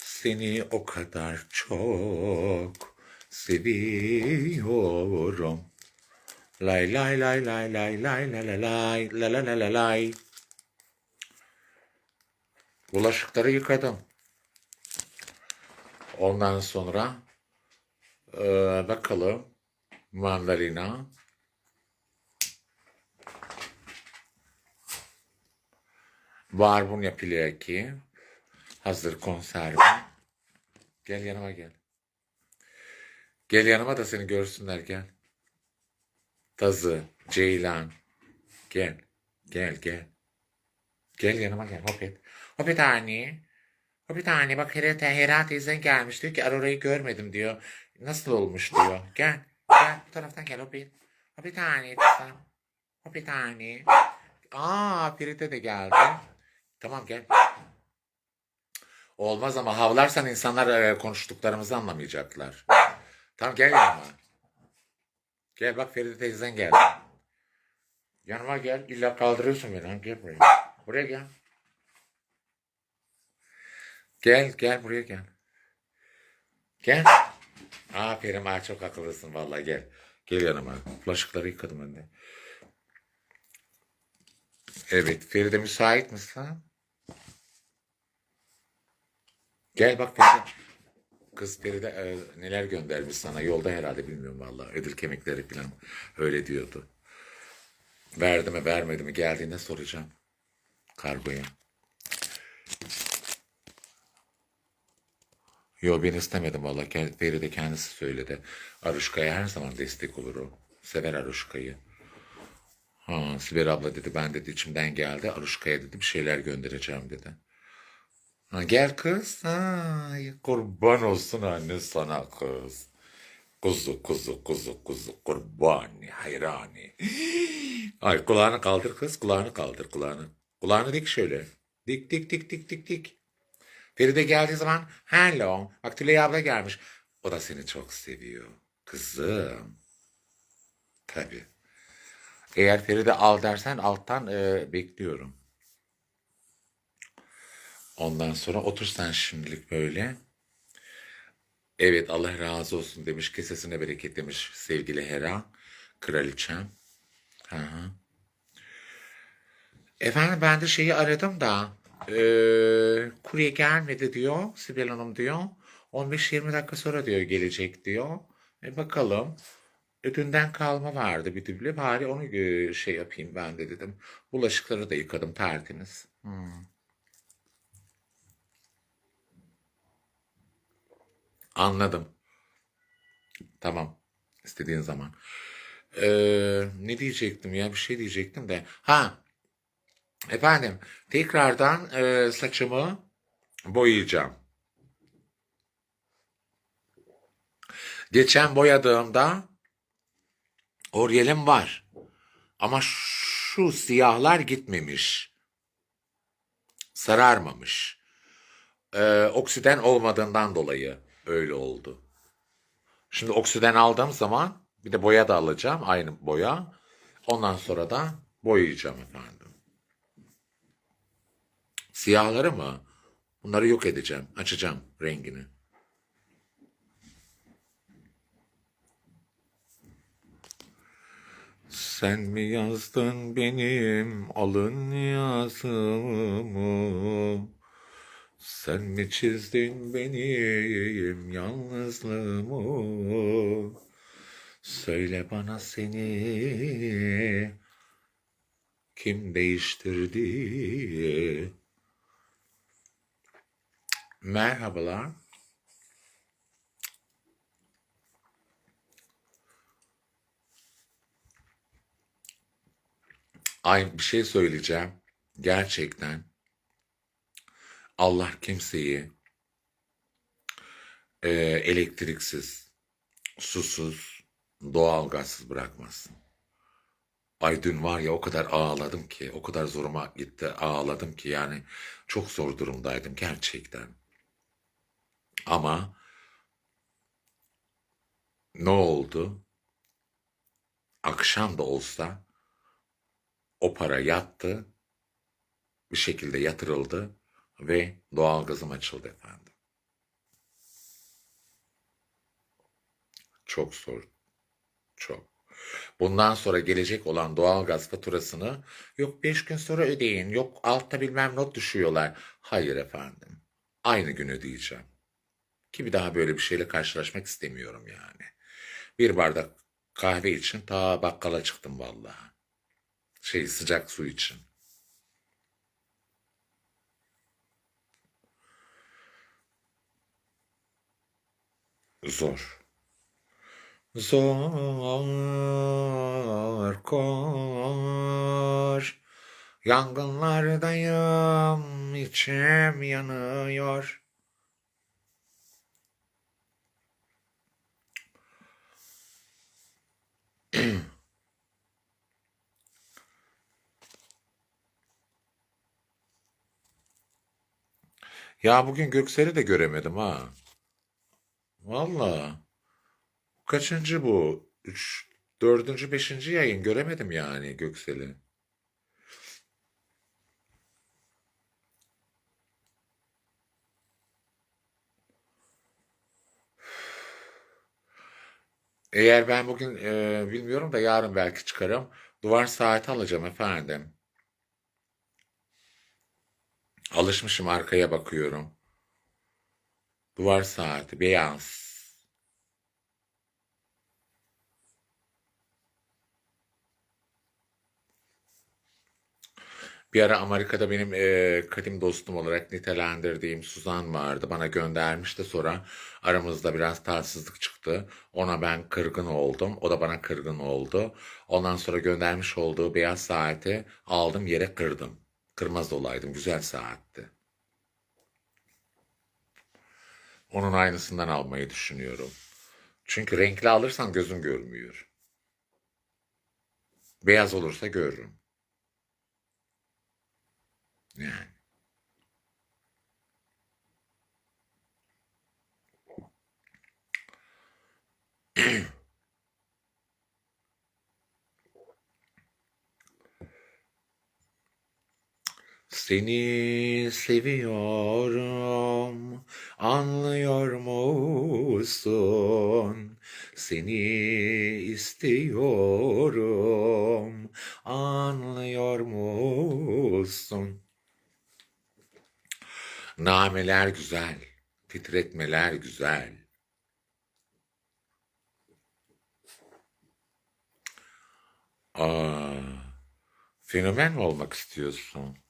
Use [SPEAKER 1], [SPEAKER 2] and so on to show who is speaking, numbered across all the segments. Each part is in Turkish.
[SPEAKER 1] Seni o kadar çok seviyorum. Lay lay lay lay lay lay lay lay lay la la la la lay. Bulaşıkları yıkadım. Ondan sonra eee, bakalım mandalina. Barbunya pileki. Hazır konserve. Gel yanıma gel. Gel yanıma da seni görsünler gel. Tazı, Ceylan. Gel. Gel gel. Gel yanıma gel. Hopet. Hopet anne. Hopet anne bak Hera, Hera teyzen gelmiş. Diyor ki Aurora'yı görmedim diyor. Nasıl olmuş diyor. Gel. Gel bu taraftan gel Hopet. Hopet anne. kızım. Hopet anne. Aa Feride de geldi. Tamam gel. Olmaz ama havlarsan insanlar e, konuştuklarımızı anlamayacaklar. Tamam gel yanıma. Gel bak Feride teyzen geldi. Yanıma gel. İlla kaldırıyorsun beni. Gel buraya. Buraya gel. Gel gel buraya gel. Gel. Aferin ha çok akıllısın vallahi gel. Gel yanıma. Bulaşıkları yıkadım ben de. Evet Feride müsait misin? Gel bak Feride. Kız Feride e, neler göndermiş sana yolda herhalde bilmiyorum vallahi. Ödül kemikleri falan öyle diyordu. Verdi mi vermedi mi geldiğinde soracağım. Kargoya. Yo ben istemedim. Kend- Feride kendisi söyledi. Aruşka'ya her zaman destek olur o. Sever Aruşka'yı. Ha, Sibel abla dedi ben dedi içimden geldi. Aruşka'ya dedi bir şeyler göndereceğim dedi. Ha, gel kız. Ay, kurban olsun anne sana kız. Kuzu kuzu kuzu kuzu kurbani hayrani. Ay kulağını kaldır kız kulağını kaldır kulağını. Kulağını dik şöyle. Dik dik dik dik dik dik. Feride geldiği zaman hello. Bak Tülay abla gelmiş. O da seni çok seviyor. Kızım. Tabii. Eğer Feride al dersen alttan e, bekliyorum. Ondan sonra otur sen şimdilik böyle. Evet Allah razı olsun demiş. Kesesine bereket demiş sevgili Hera. Kraliçem. Hı hı. Efendim ben de şeyi aradım da eee kurye gelmedi diyor Sibel Hanım diyor. 15-20 dakika sonra diyor gelecek diyor. E bakalım. E, dünden kalma vardı bir düble. Bari onu e, şey yapayım ben de dedim. Bulaşıkları da yıkadım tertemiz. Hmm. Anladım. Tamam. İstediğin zaman. Ee, ne diyecektim ya? Bir şey diyecektim de. Ha, efendim. Tekrardan e, saçımı boyayacağım. Geçen boyadığımda oryelim var. Ama şu siyahlar gitmemiş. Sararmamış. Ee, oksiden olmadığından dolayı öyle oldu. Şimdi oksiden aldığım zaman bir de boya da alacağım. Aynı boya. Ondan sonra da boyayacağım efendim. Siyahları mı? Bunları yok edeceğim. Açacağım rengini. Sen mi yazdın benim alın yazımı? Sen mi çizdin benim yalnızlığımı? Söyle bana seni kim değiştirdi? Merhabalar. Ay bir şey söyleyeceğim. Gerçekten Allah kimseyi e, elektriksiz, susuz, doğalgazsız bırakmasın. Ay dün var ya o kadar ağladım ki, o kadar zoruma gitti ağladım ki yani çok zor durumdaydım gerçekten. Ama ne oldu? Akşam da olsa o para yattı, bir şekilde yatırıldı Ve doğalgazım açıldı efendim. Çok zor. Çok. Bundan sonra gelecek olan doğalgaz faturasını yok 5 gün sonra ödeyin, yok altta bilmem not düşüyorlar. Hayır efendim. Aynı gün ödeyeceğim. Ki bir daha böyle bir şeyle karşılaşmak istemiyorum yani. Bir bardak kahve için ta bakkala çıktım vallahi. Şey sıcak su için. Zor. Zor kor. Yangınlardayım, içim yanıyor. Ya bugün Göksel'i de göremedim ha. Valla. Kaçıncı bu? Üç, dördüncü, beşinci yayın göremedim yani Göksel'i. Eğer ben bugün e, bilmiyorum da yarın belki çıkarım. Duvar saati alacağım efendim. Alışmışım arkaya bakıyorum. Duvar saati beyaz. Bir ara Amerika'da benim e, kadim dostum olarak nitelendirdiğim Suzan vardı. Bana göndermişti sonra aramızda biraz tatsızlık çıktı. Ona ben kırgın oldum. O da bana kırgın oldu. Ondan sonra göndermiş olduğu beyaz saati aldım yere kırdım. Kırmaz olaydım. Güzel saatti. Onun aynısından almayı düşünüyorum. Çünkü renkli alırsan gözüm görmüyor. Beyaz olursa görürüm. Yani. Seni seviyorum, anlıyor musun? Seni istiyorum, anlıyor musun? Nameler güzel, titretmeler güzel. Aa, fenomen olmak istiyorsun?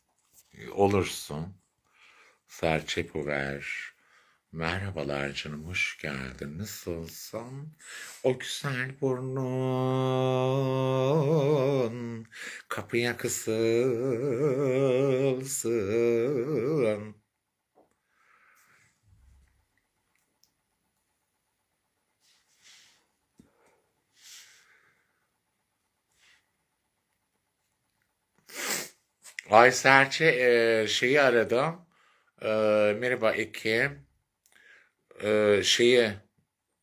[SPEAKER 1] Olursun. Serçe ver. Merhabalar canım, hoş geldin. Nasılsın? O güzel burnun kapıya kısılsın. Ay Serçe e, şeyi aradım. E, merhaba Eki. E, şeyi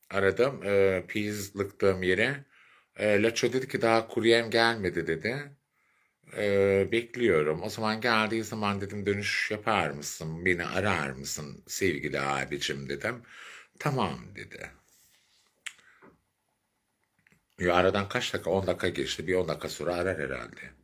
[SPEAKER 1] aradım. E, pizlıktığım yere. E, Laço dedi ki daha kuryem gelmedi dedi. E, bekliyorum. O zaman geldiği zaman dedim dönüş yapar mısın? Beni arar mısın sevgili abicim dedim. Tamam dedi. Ya aradan kaç dakika? 10 dakika geçti. Bir 10 dakika sonra arar herhalde.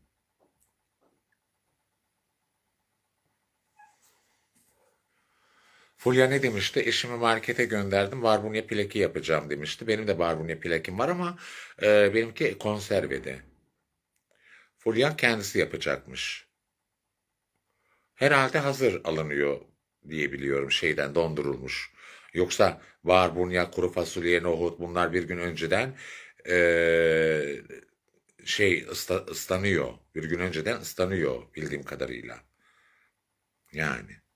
[SPEAKER 1] Fulya ne demişti? Eşimi markete gönderdim. Barbunya pileki yapacağım demişti. Benim de barbunya pilekim var ama e, benimki konservede. Fulya kendisi yapacakmış. Herhalde hazır alınıyor diye biliyorum şeyden dondurulmuş. Yoksa barbunya, kuru fasulye, nohut bunlar bir gün önceden e, şey ısta, ıslanıyor. Bir gün önceden ıslanıyor bildiğim kadarıyla. Yani.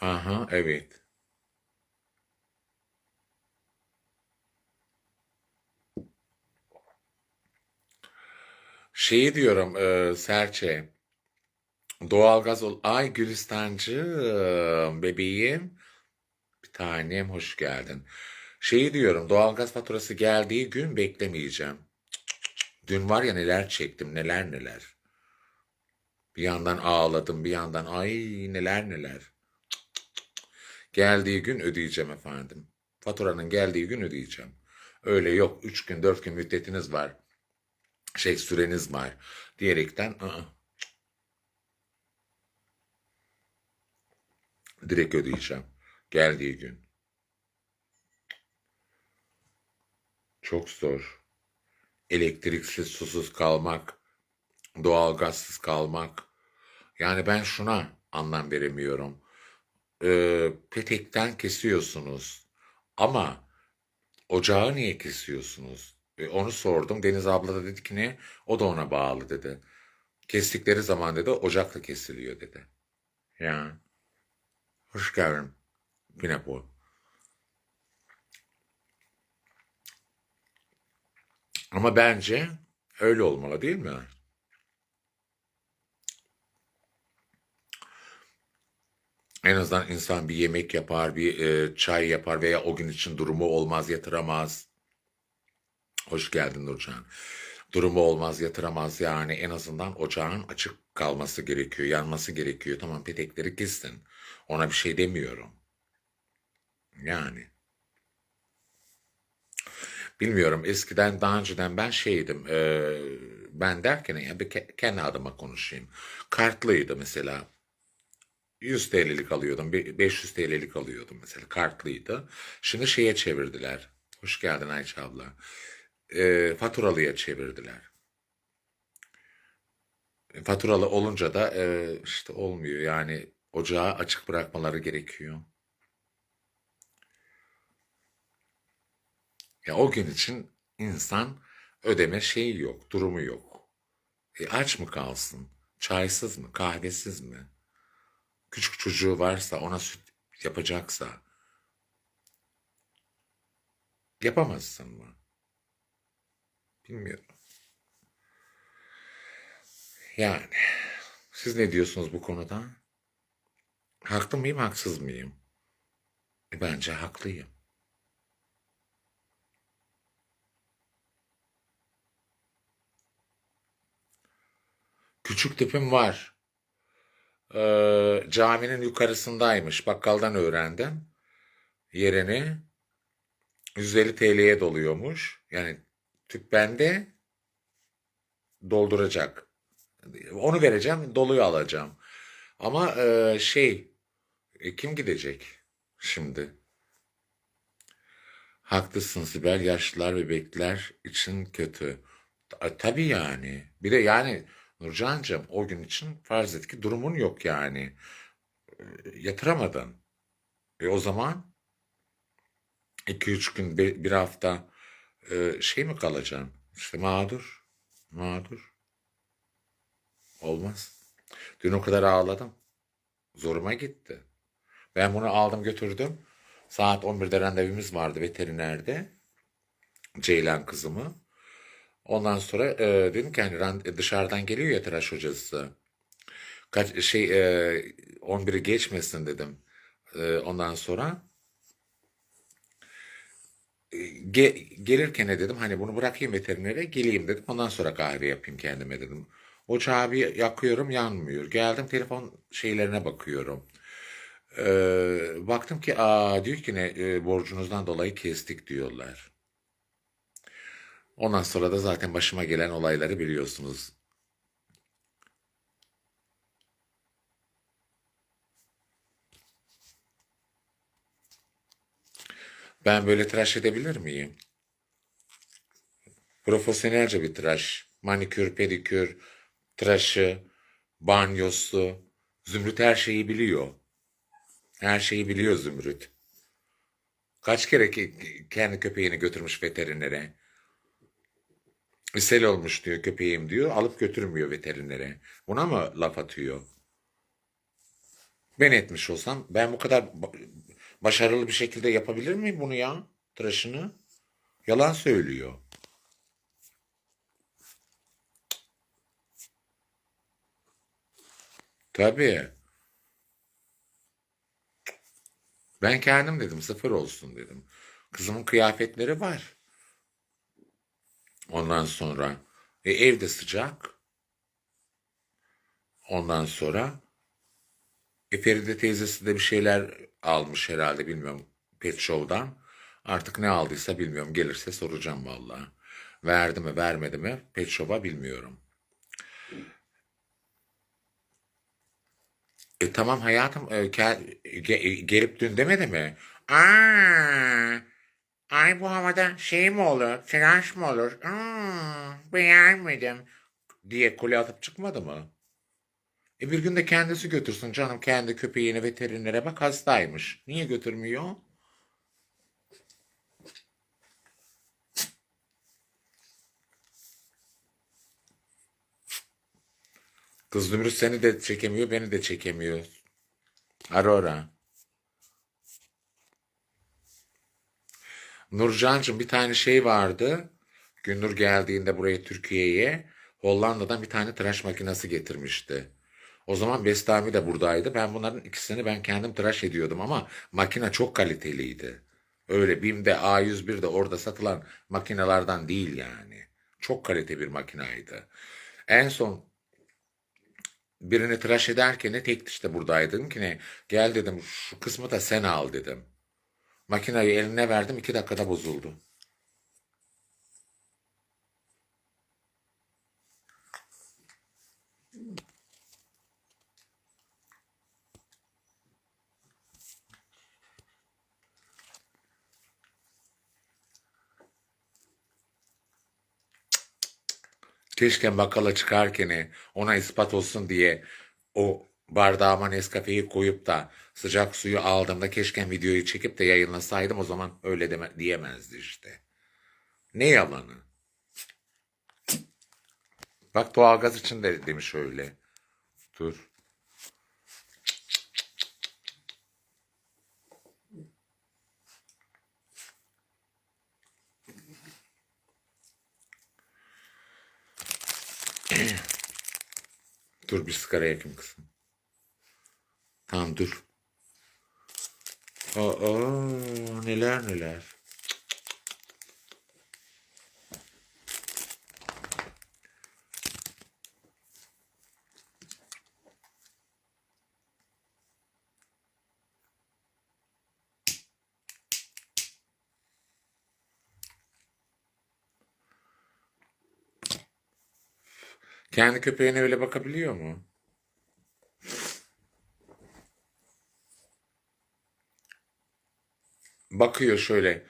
[SPEAKER 1] Aha, evet. Şeyi diyorum e, Serçe. Doğalgaz ol. Ay Gülistancığım bebeğim. Bir tanem hoş geldin. Şeyi diyorum doğalgaz faturası geldiği gün beklemeyeceğim. Dün var ya neler çektim neler neler. Bir yandan ağladım, bir yandan ay neler neler. Geldiği gün ödeyeceğim efendim. Faturanın geldiği gün ödeyeceğim. Öyle yok 3 gün 4 gün müddetiniz var. Şey süreniz var. Diyerekten ı-ı. direkt ödeyeceğim. Geldiği gün. Çok zor. Elektriksiz, susuz kalmak, doğalgazsız kalmak. Yani ben şuna anlam veremiyorum. Ee, petekten kesiyorsunuz ama ocağı niye kesiyorsunuz? E, onu sordum. Deniz abla da dedi ki ne? O da ona bağlı dedi. Kestikleri zaman dedi ocakla kesiliyor dedi. Ya. Hoş geldin. Yine bu. Ama bence öyle olmalı değil mi? En azından insan bir yemek yapar, bir e, çay yapar veya o gün için durumu olmaz yatıramaz. Hoş geldin Nurcan. Durumu olmaz yatıramaz yani en azından ocağın açık kalması gerekiyor, yanması gerekiyor. Tamam petekleri kessin. Ona bir şey demiyorum. Yani. Bilmiyorum eskiden daha önceden ben şeydim e, ben derken ya bir ke- kendi adıma konuşayım. Kartlıydı mesela. 100 TL'lik alıyordum. bir 500 TL'lik alıyordum mesela. Kartlıydı. Şimdi şeye çevirdiler. Hoş geldin Ayça abla. E, faturalıya çevirdiler. Faturalı olunca da e, işte olmuyor. Yani ocağı açık bırakmaları gerekiyor. Ya o gün için insan ödeme şeyi yok, durumu yok. E aç mı kalsın? Çaysız mı? Kahvesiz mi? Küçük çocuğu varsa ona süt yapacaksa yapamazsın mı? Bilmiyorum. Yani siz ne diyorsunuz bu konuda? Haklı mıyım, haksız mıyım? E, bence haklıyım. Küçük tipim var. Ee, caminin yukarısındaymış. Bakkaldan öğrendim. Yerini 150 TL'ye doluyormuş. Yani tüp bende dolduracak. Onu vereceğim, doluyu alacağım. Ama e, şey, e, kim gidecek şimdi? Haklısın Sibel, yaşlılar, bebekler için kötü. Ta- Tabii yani. Bir de yani Nurcancığım o gün için farz et ki durumun yok yani. E, Yatıramadın. E o zaman iki üç gün, bir, hafta e, şey mi kalacaksın? İşte mağdur, mağdur. Olmaz. Dün o kadar ağladım. Zoruma gitti. Ben bunu aldım götürdüm. Saat 11'de randevumuz vardı veterinerde. Ceylan kızımı. Ondan sonra e, dedim ki hani ran- dışarıdan geliyor ya tıraş hocası. Kaç şey e, 11'i geçmesin dedim. E, ondan sonra e, ge- gelirken ne dedim hani bunu bırakayım veterinere geleyim dedim. Ondan sonra kahve yapayım kendime dedim. Ocağı bir yakıyorum yanmıyor. Geldim telefon şeylerine bakıyorum. E, baktım ki aa diyor ki ne e, borcunuzdan dolayı kestik diyorlar. Ondan sonra da zaten başıma gelen olayları biliyorsunuz. Ben böyle tıraş edebilir miyim? Profesyonelce bir tıraş. Manikür, pedikür, tıraşı, banyosu. Zümrüt her şeyi biliyor. Her şeyi biliyor Zümrüt. Kaç kere kendi köpeğini götürmüş veterinere. İshal olmuş diyor köpeğim diyor. Alıp götürmüyor veterinere. Buna mı laf atıyor? Ben etmiş olsam ben bu kadar ba- başarılı bir şekilde yapabilir miyim bunu ya? Tıraşını. Yalan söylüyor. Tabii. Ben kendim dedim sıfır olsun dedim. Kızımın kıyafetleri var. Ondan sonra e, evde sıcak. Ondan sonra e, Feride teyzesi de bir şeyler almış herhalde bilmiyorum Pet Show'dan. Artık ne aldıysa bilmiyorum. Gelirse soracağım vallahi. Verdi mi vermedi mi Pet Show'a bilmiyorum. E tamam hayatım e, ke- ge- gelip dün demedi mi? Aa, ay bu havada şey mi olur, tıraş mı olur? Hmm, beğenmedim diye kule atıp çıkmadı mı? E bir gün de kendisi götürsün canım kendi köpeğini veterinere bak hastaymış. Niye götürmüyor? Kız Zümrüt seni de çekemiyor, beni de çekemiyor. Aurora. Nurcancığım bir tane şey vardı. Günnur geldiğinde buraya Türkiye'ye Hollanda'dan bir tane tıraş makinesi getirmişti. O zaman Bestami de buradaydı. Ben bunların ikisini ben kendim tıraş ediyordum ama makine çok kaliteliydi. Öyle BİM'de A101'de orada satılan makinelerden değil yani. Çok kalite bir makinaydı. En son birini tıraş ederken de tek dişte buradaydım ki ne gel dedim şu kısmı da sen al dedim. Makinayı eline verdim iki dakikada bozuldu. Keşke bakkala çıkarken ona ispat olsun diye o bardağıma Nescafe'yi koyup da sıcak suyu aldığımda keşke videoyu çekip de yayınlasaydım o zaman öyle deme, diyemezdi işte. Ne yalanı? Bak doğalgaz için de demiş öyle. Dur. Dur bir sigara yakayım kızım. Tamam dur. Aa, neler neler. Kendi köpeğine öyle bakabiliyor mu? Bakıyor şöyle.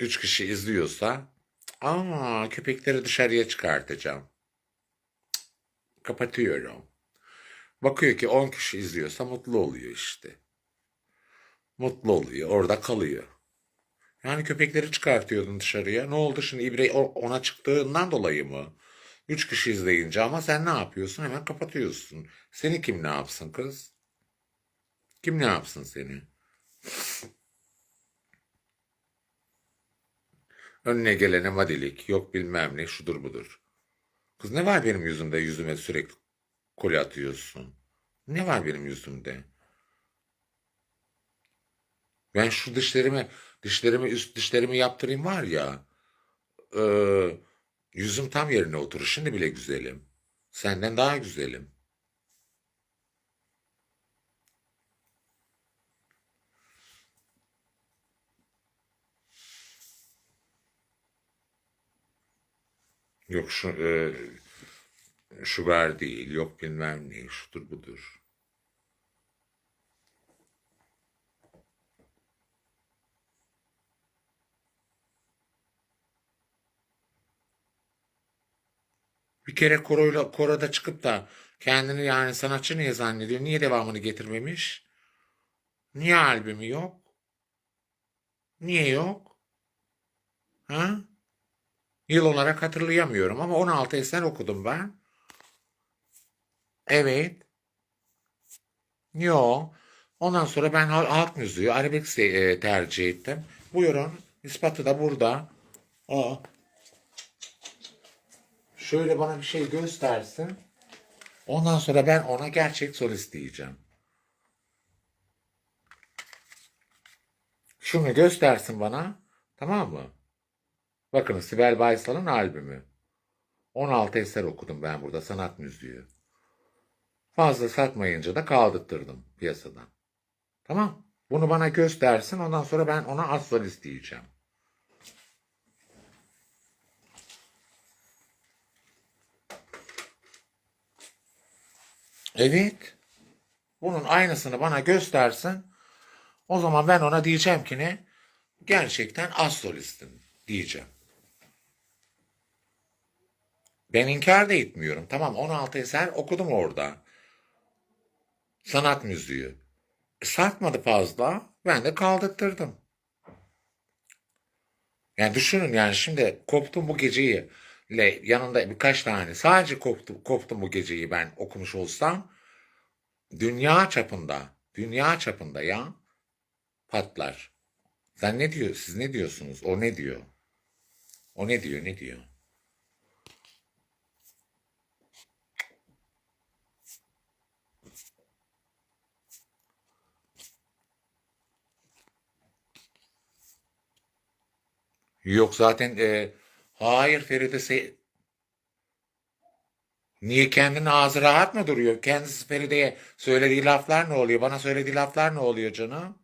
[SPEAKER 1] Üç kişi izliyorsa. Aa köpekleri dışarıya çıkartacağım. Kapatıyorum. Bakıyor ki 10 kişi izliyorsa mutlu oluyor işte. Mutlu oluyor. Orada kalıyor. Yani köpekleri çıkartıyordun dışarıya. Ne oldu şimdi ibre ona çıktığından dolayı mı? Üç kişi izleyince ama sen ne yapıyorsun? Hemen kapatıyorsun. Seni kim ne yapsın kız? Kim ne yapsın seni? Önüne gelene madilik, yok bilmem ne, şudur budur. Kız ne var benim yüzümde yüzüme sürekli koli atıyorsun? Ne var benim yüzümde? Ben şu dişlerimi, dişlerimi, üst dişlerimi yaptırayım var ya. eee, yüzüm tam yerine oturur. Şimdi bile güzelim. Senden daha güzelim. Yok şu eee sugar değil, yok bilmem ne, şudur budur. Bir kere koroyla, koroda çıkıp da kendini yani sanatçı niye zannediyor? Niye devamını getirmemiş? Niye albümü yok? Niye yok? Ha? Yıl olarak hatırlayamıyorum ama 16 eser okudum ben. Evet. Yo. Ondan sonra ben hal- halk müziği, arabesk e, tercih ettim. Buyurun. ispatı da burada. Aa. Şöyle bana bir şey göstersin. Ondan sonra ben ona gerçek solist diyeceğim. Şunu göstersin bana. Tamam mı? Bakın Sibel Baysal'ın albümü. 16 eser okudum ben burada sanat müziği. Fazla satmayınca da kaldırttırdım piyasadan. Tamam. Bunu bana göstersin. Ondan sonra ben ona assolist diyeceğim. Evet. Bunun aynısını bana göstersin. O zaman ben ona diyeceğim ki ne? Gerçekten assolistim diyeceğim. Ben inkar da etmiyorum. Tamam 16 eser okudum orada. Sanat müziği. E, Sarkmadı fazla. Ben de kaldırttırdım. Yani düşünün yani şimdi koptum bu geceyi ile yanında birkaç tane sadece koptum, koptum bu geceyi ben okumuş olsam dünya çapında dünya çapında ya patlar. Sen ne diyor? Siz ne diyorsunuz? O ne diyor? O ne diyor? Ne diyor? Yok zaten e, hayır Feride Se- Niye kendinin ağzı rahat mı duruyor? Kendisi Feride'ye söylediği laflar ne oluyor? Bana söylediği laflar ne oluyor canım?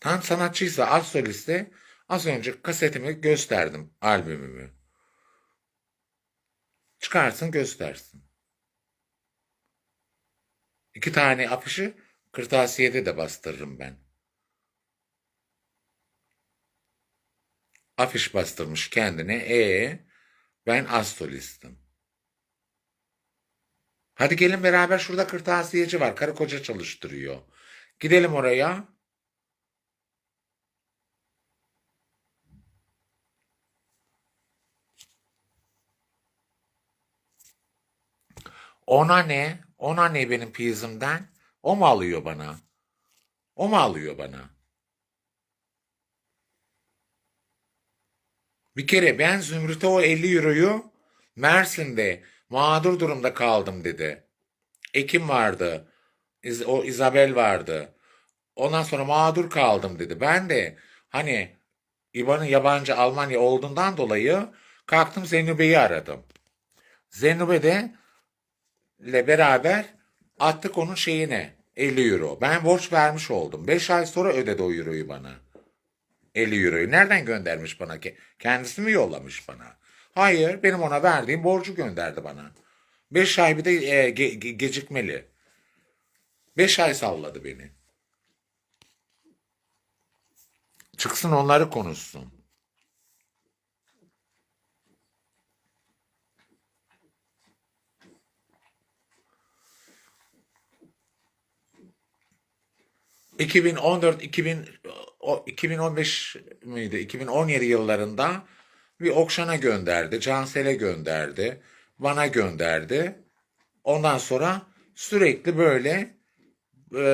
[SPEAKER 1] Tam sanatçıysa az soliste az önce kasetimi gösterdim albümümü. Çıkarsın göstersin. İki tane afişi kırtasiyede de bastırırım ben. Afiş bastırmış kendine. E ben az solistim. Hadi gelin beraber şurada kırtasiyeci var. Karı koca çalıştırıyor. Gidelim oraya. Ona ne? Ona ne benim piyizimden? O mu alıyor bana? O mu alıyor bana? Bir kere ben Zümrüt'e o 50 euroyu Mersin'de mağdur durumda kaldım dedi. Ekim vardı. O Isabel vardı. Ondan sonra mağdur kaldım dedi. Ben de hani İBAN'ın yabancı Almanya olduğundan dolayı kalktım Zeynübe'yi aradım. Zeynübe de ile beraber attık onun şeyine 50 euro. Ben borç vermiş oldum. 5 ay sonra ödedi o euroyu bana. 50 euroyu. Nereden göndermiş bana ki? Kendisi mi yollamış bana? Hayır, benim ona verdiğim borcu gönderdi bana. 5 ay bir de e, ge- ge- gecikmeli. 5 ay salladı beni. Çıksın onları konuşsun. ...2014, 2000, o- 2015 miydi? 2017 yıllarında bir Okşan'a gönderdi, Cansel'e gönderdi, bana gönderdi. Ondan sonra sürekli böyle e,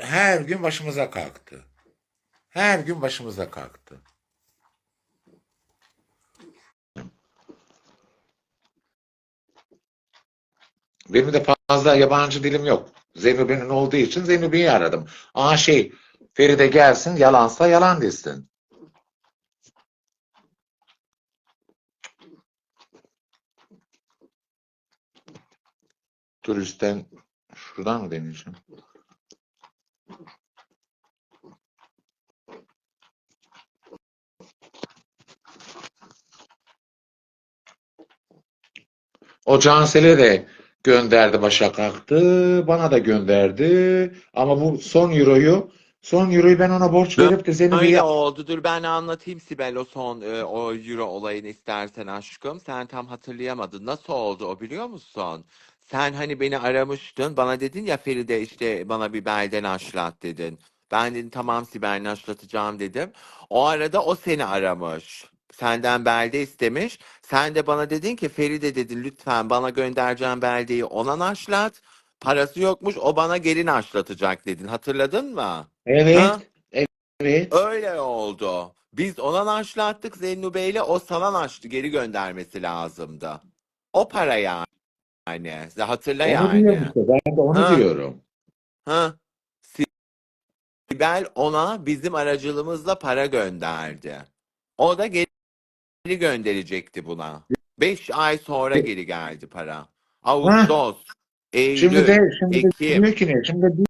[SPEAKER 1] her gün başımıza kalktı. Her gün başımıza kalktı. Benim de fazla yabancı dilim yok. Zeynep'in olduğu için Zeynep'i aradım. Aa şey Feride gelsin yalansa yalan desin. Dur üstten şuradan mı deneyeceğim? O Cansel'e de gönderdi başa kalktı. Bana da gönderdi. Ama bu son euroyu son euroyu ben ona borç verip de Zeynep'i
[SPEAKER 2] Öyle
[SPEAKER 1] ya-
[SPEAKER 2] oldu. Dur ben anlatayım Sibel o son e, o euro olayını istersen aşkım. Sen tam hatırlayamadın. Nasıl oldu o biliyor musun? Sen hani beni aramıştın. Bana dedin ya Feride işte bana bir belden aşlat dedin. Ben dedim tamam Sibel aşlatacağım dedim. O arada o seni aramış. Senden belde istemiş. Sen de bana dedin ki Feride dedin lütfen bana göndereceğin beldeyi ona naşlat. Parası yokmuş o bana gelin aşlatacak dedin. Hatırladın mı?
[SPEAKER 1] Evet.
[SPEAKER 2] Ha?
[SPEAKER 1] Evet.
[SPEAKER 2] Öyle oldu. Biz ona naşlattık Zennube ile o sana naştı geri göndermesi lazımdı. O para yani. Hatırla
[SPEAKER 1] Onu
[SPEAKER 2] yani.
[SPEAKER 1] işte. Ben de onu
[SPEAKER 2] Ha.
[SPEAKER 1] diyorum.
[SPEAKER 2] Ha? Sibel ona bizim aracılığımızla para gönderdi. O da geri geri gönderecekti buna. 5 ay sonra geri geldi para. Ağustos,
[SPEAKER 1] Şimdi
[SPEAKER 2] Eylül,
[SPEAKER 1] de şimdi de
[SPEAKER 2] Ekim.
[SPEAKER 1] diyor ki ne? Şimdi